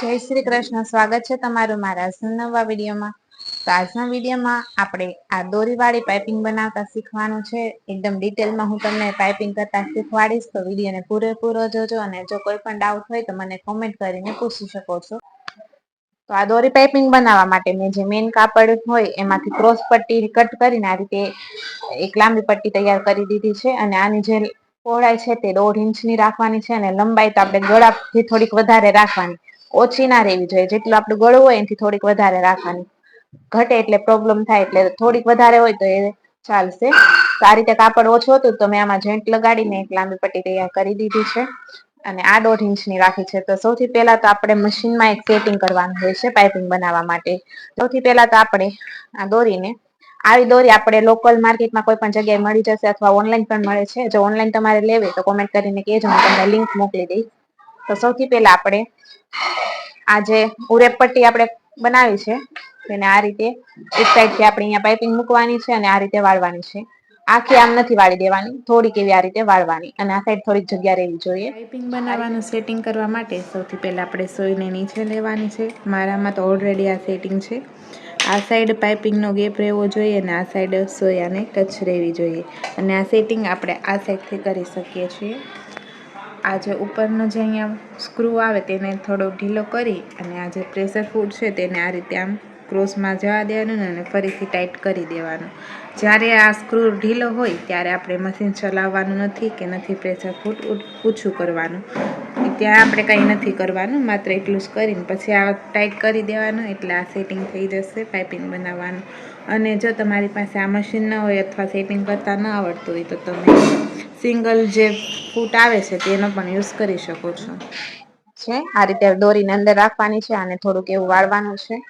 જય શ્રી કૃષ્ણ. સ્વાગત છે તમારું મારા નવા વિડીયોમાં. તો આજના વિડીયોમાં આપણે આ દોરીવાળી પાઇપિંગ બનાવતા શીખવાનું છે. એકદમ ડિટેલમાં હું તમને પાઇપિંગ કરતા શીખવાડીશ. તો વિડીયોને પૂરેપૂરો જોજો અને જો કોઈ પણ ડાઉટ હોય તો મને કોમેન્ટ કરીને પૂછી શકો છો. તો આ દોરી પાઇપિંગ બનાવવા માટે મેં જે મેન કાપડ હોય એમાંથી ક્રોસ પટ્ટી કટ કરીને આ રીતે એક લાંબી પટ્ટી તૈયાર કરી દીધી છે અને આની જે પહોળાઈ છે તે દોઢ ઇંચની રાખવાની છે અને લંબાઈ તો આપણે ગળાથી થોડીક વધારે રાખવાની. ઓછી ના રહેવી જોઈએ. જેટલું આપણું ગળું હોય એનાથી થોડીક વધારે રાખવાની. ઘટે એટલે પ્રોબ્લેમ થાય એટલે થોડીક વધારે હોય તો એ ચાલશે. આ રીતે કાપડ ઓછું હતું તો મેં આમાં જોઈન્ટ લગાડીને એક લાંબી પટ્ટી તૈયાર કરી દીધી છે. અને આ દોઢ ઇંચની રાખી છે. તો સૌથી પહેલા તો આપણે મશીનમાં એક સેટિંગ કરવાનું હોય છે પાઇપિંગ બનાવવા માટે. સૌથી પહેલા તો આપણે આ દોરીને, આવી દોરી આપણે લોકલ માર્કેટમાં કોઈ પણ જગ્યાએ મળી જશે અથવા ઓનલાઈન પણ મળે છે. જો ઓનલાઈન તમારે લેવી તો કોમેન્ટ કરીને કહેજો. હું તમને લિંક મોકલી દઈશ. તો સૌથી પહેલા આપણે આ જે ઉરેપ પટ્ટી આપણે બનાવી છે, તેને આ રીતે એક સાઈડથી આપણે અહીંયા પાઇપિંગ મૂકવાની છે અને આ રીતે વાળવાની છે. આખી આમ નથી વાળી દેવાની, થોડીક એવી આ રીતે વાળવાની અને આ સાઈડ થોડીક જગ્યા રહેવી જોઈએ. પાઇપિંગ બનાવવાનું સેટિંગ કરવા માટે સૌથી પહેલાં આપણે સોયને નીચે લેવાની છે. મારામાં તો ઓલરેડી આ સેટિંગ છે. આ સાઈડ પાઇપિંગનો ગેપ રહેવો જોઈએ અને આ સાઈડ સોયાને ટચ રહેવી જોઈએ. અને આ સેટિંગ આપણે આ સાઈડથી કરી શકીએ છીએ. આ જે ઉપરનો જે અહીંયા સ્ક્રૂ આવે તેને થોડો ઢીલો કરી અને આ જે પ્રેશર ફૂડ છે તેને આ રીતે આમ ક્રોસમાં જવા દેવાનું અને ફરીથી ટાઈટ કરી દેવાનું. જ્યારે આ સ્ક્રૂ ઢીલો હોય ત્યારે આપણે મશીન ચલાવવાનું નથી કે નથી પ્રેશર ફૂડ ઓછું કરવાનું. ત્યાં આપણે કંઈ નથી કરવાનું, માત્ર એટલું જ કરીને. પછી આ ટાઈટ કરી દેવાનું, એટલે આ સેટિંગ થઈ જશે, પાઇપિંગ બનાવવાનું. અને જો તમારી પાસે આ મશીન ન હોય અથવા સેટિંગ કરતાં ન આવડતું હોય, તો તમે સિંગલ જે ફૂટ આવે છે, તેનો પણ યુઝ કરી શકો છો. છે? આ રીતે દોરીને અંદર રાખવાની છે અને થોડુંક એવું વાળવાનું છે.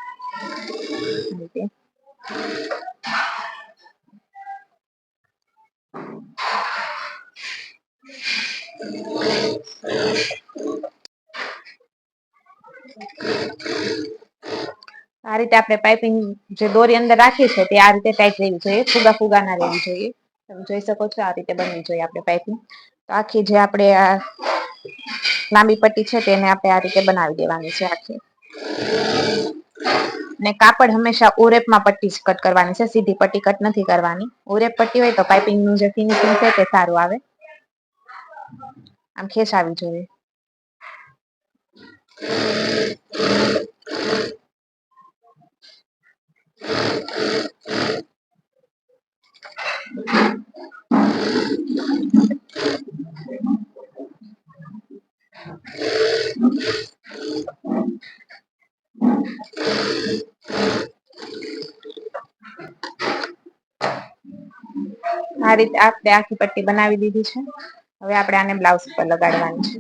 આ રીતે આપણે પાઇપિંગ જે દોરી અંદર રાખી છે તે આ રીતે ટાઈટ રહેવી જોઈએ, ફુગા ફુગા ના રહેવી જોઈએ. તમે જોઈ શકો છો આ રીતે બનવી જોઈએ આપણે પાઇપિંગ તો આખી જે આપણે આ લાંબી પટ્ટી છે તેને આપણે આ રીતે બનાવી દેવાની છે આખી. ને કાપડ હંમેશા ઉરેપમાં પટ્ટી કટ કરવાની છે, સીધી પટ્ટી કટ નથી કરવાની. ઉરેપ પટ્ટી હોય તો પાઇપિંગનું જે ફિનિશિંગ છે તે સારું આવે. આમ ખેસ આવી જોઈએ. આ રીતે આપણે આખી પટ્ટી બનાવી દીધી છે. હવે આપણે આને બ્લાઉઝ ઉપર લગાડવાની છે.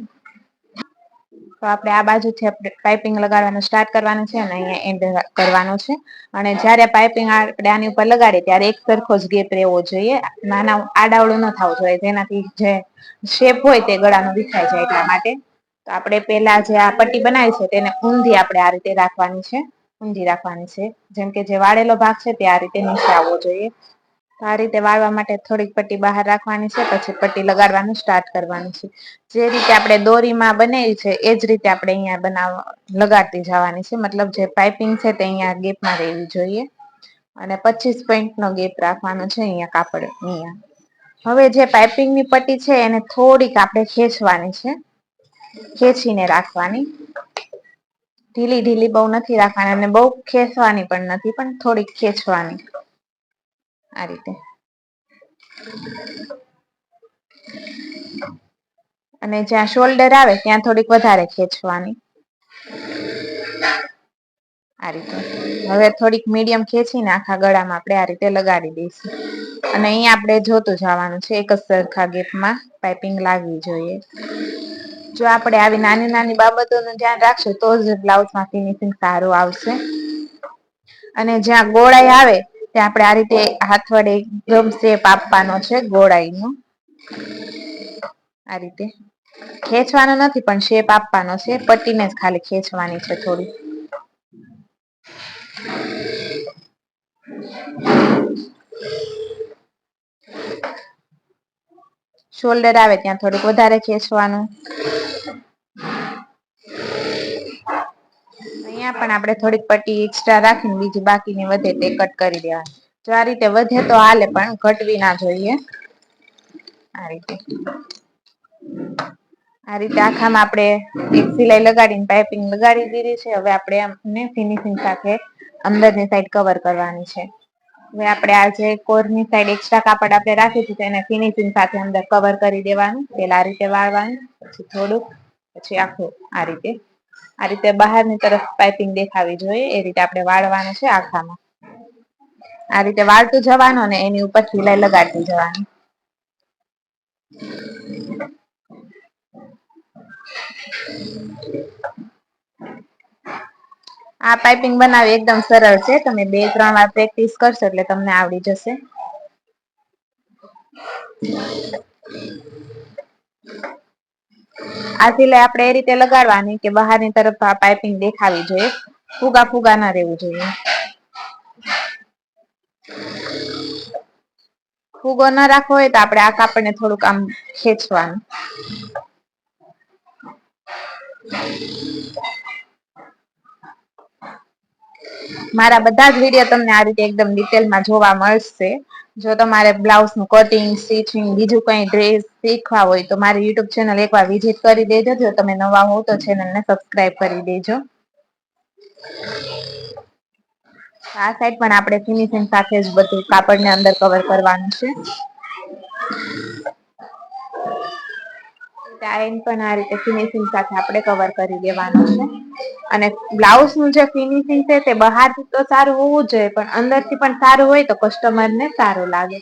તો આપણે આ બાજુથી આપણે પાઇપિંગ લગાડવાનું સ્ટાર્ટ કરવાનું છે અને અહીંયા એન્ડ કરવાનું છે. અને જ્યારે પાઇપિંગ આપણે આની ઉપર લગાડીએ ત્યારે એક સરખો જ ગેપ રહેવો જોઈએ. નાના આડાવડું ન થવું જોઈએ. જેનાથી જે શેપ હોય તે ગળાનું દેખાય જાય એટલા માટે. તો આપણે પેલા જે આ પટ્ટી બનાવી છે તેને ઊંધી આપણે આ રીતે રાખવાની છે. ઊંધી રાખવાની છે. જેમ કે જે વાળેલો ભાગ છે તે આ રીતે નીચે આવવો જોઈએ. આ રીતે વાળવા માટે થોડીક પટ્ટી બહાર રાખવાની છે, પછી પટ્ટી લગાડવાનું સ્ટાર્ટ કરવાનું છે. જે રીતે આપણે દોરીમાં બનાવી છે, એ જ રીતે આપણે અહીંયા બનાવવા લગાડતી જવાની છે. મતલબ જે પાઇપિંગ છે તે અહીંયા ગેપમાં રહેવી જોઈએ. અને પચીસ પોઈન્ટનો ગેપ રાખવાનો છે અહીંયા કાપડ, અહીંયા. હવે જે પાઇપિંગની પટ્ટી છે, એને થોડીક આપણે ખેંચવાની છે. ખેંચીને રાખવાની. ઢીલી ઢીલી બહુ નથી રાખવાની અને બહુ ખેંચવાની પણ નથી, પણ થોડીક ખેંચવાની. આ રીતે. અને જ્યાં શોલ્ડર આવે, ત્યાં થોડીક વધારે ખેંચવાની. આ રીતે. હવે થોડીક મીડિયમ ખેંચીને આખા ગળામાં આપણે આ રીતે લગાડી દઈશું. અને અહીંયા આપણે જોતું જવાનું છે, એક જ સરખા ગેપમાં પાઇપિંગ લાગવી જોઈએ. જો આપણે આવી નાની નાની બાબતોનું ધ્યાન રાખશું તો જ બ્લાઉઝમાં ફિનિશિંગ સારું આવશે. અને જ્યાં ગોળાઈ આવે ત્યાં આપણે આ રીતે હાથ વડે ગમ શેપ આપવાનો છે, ગોળાઈનો. આ રીતે. ખેંચવાનો નથી, પણ શેપ આપવાનો છે. પટ્ટીને જ ખાલી ખેંચવાની છે થોડી. શોલ્ડર આવે ત્યાં થોડુંક વધારે ખેંચવાનું. અહીંયા પણ આપણે થોડીક પટ્ટી એક્સ્ટ્રા રાખીને બીજી બાકીની વધે તે કટ કરી દેવાની. જો આ રીતે વધે તો હાલે, પણ ઘટવી ના જોઈએ. આ રીતે. આ રીતે આખામાં આપણે એક સિલાઈ લગાડીને પાઇપિંગ લગાડી દીધી છે. હવે આપણે આમને ફિનિશિંગ સાથે અંદરની સાઈડ કવર કરવાની છે. હવે આપણે આ જે કોરની સાઈડ એક્સ્ટ્રા કાપડ આપણે રાખીશું એને ફિનિશિંગ સાથે અંદર કવર કરી દેવાનું. પેલા આ રીતે વાળવાનું, પછી થોડુંક, પછી આખું આ રીતે. આ રીતે બહારની તરફ પાઇપિંગ દેખાવી જોઈએ, એ રીતે આપણે વાળવાનું છે આખામાં. આ રીતે વાળતું જવાનું અને એની ઉપર સિલાઈ લગાડતું જવાની. આ પાઇપિંગ બનાવી એકદમ સરળ છે. તમે બે, ત્રણ વાર પ્રેક્ટિસ કરશો એટલે તમને આવડી જશે. આ સિલાઈ આપણે એ રીતે લગાડવાની કે બહારની તરફ આ પાઇપિંગ દેખાવી જોઈએ. ફુગા ફુગા ના રહેવું જોઈએ. ફુગો ના રાખવો હોય તો આપણે આ કાપડને થોડુંક આમ ખેંચવાનું. મારા બધા જ વીડિયો તમને આ રીતે એકદમ ડિટેલમાં જોવા મળશે. જો તમારે બ્લાઉઝનું કટિંગ સ્ટિચિંગ બીજું કઈ ડ્રેસ શીખવા હોય તો મારી યુટ્યુબ ચેનલ એકવાર વિઝિટ કરી દેજો. જો તમે નવા હો તો ચેનલને સબસ્ક્રાઇબ કરી દેજો. આ સાઈડ પણ આપણે ફિનિશિંગ સાથે જ બધું કાપડને અંદર કવર કરવાનું છે. ટાઈમ પણ આ રીતે ફિનિશિંગ સાથે આપણે કવર કરી દેવાનું છે. અને બ્લાઉઝનું જે ફિનિશિંગ છે તે બહારથી તો સારું હોવું જોઈએ, પણ અંદરથી પણ સારું હોય તો કસ્ટમરને સારું લાગે.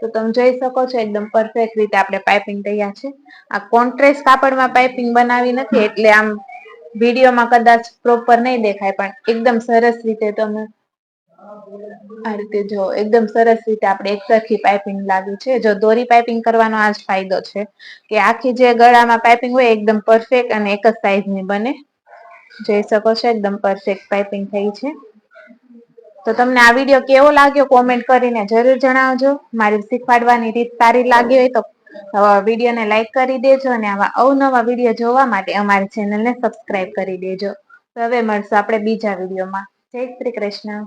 તો તમે જોઈ શકો છો એકદમ પરફેક્ટ રીતે આપણે પાઇપિંગ તૈયાર છે. આ કોન્ટ્રેસ્ટ કાપડમાં પાઇપિંગ બનાવી નથી, એટલે આમ વિડીયોમાં કદાચ પ્રોપર નહીં દેખાય, પણ એકદમ સરસ રીતે તમે આ રીતે જો, એકદમ સરસ રીતે આપણે એકસરખી પાઇપિંગ લાગી છે. જો દોરી પાઇપિંગ કરવાનો આ જ ફાયદો છે કે આખી જે ગળામાં પાઇપિંગ હોય એકદમ પરફેક્ટ અને એક જ સાઈઝની બને. જોઈ શકો છો, એકદમ પરફેક્ટ પાઇપિંગ થઈ છે. તો તમને આ વીડિયો કેવો લાગ્યો કોમેન્ટ કરીને જરૂર જણાવજો. મારી શીખવાડવાની રીત સારી લાગી હોય તો વિડીયોને લાઈક કરી દેજો અને આવા અવનવા વીડિયો જોવા માટે અમારી ચેનલને સબસ્ક્રાઇબ કરી દેજો. તો હવે મળશું આપણે બીજા વિડીયોમાં જય શ્રી કૃષ્ણ.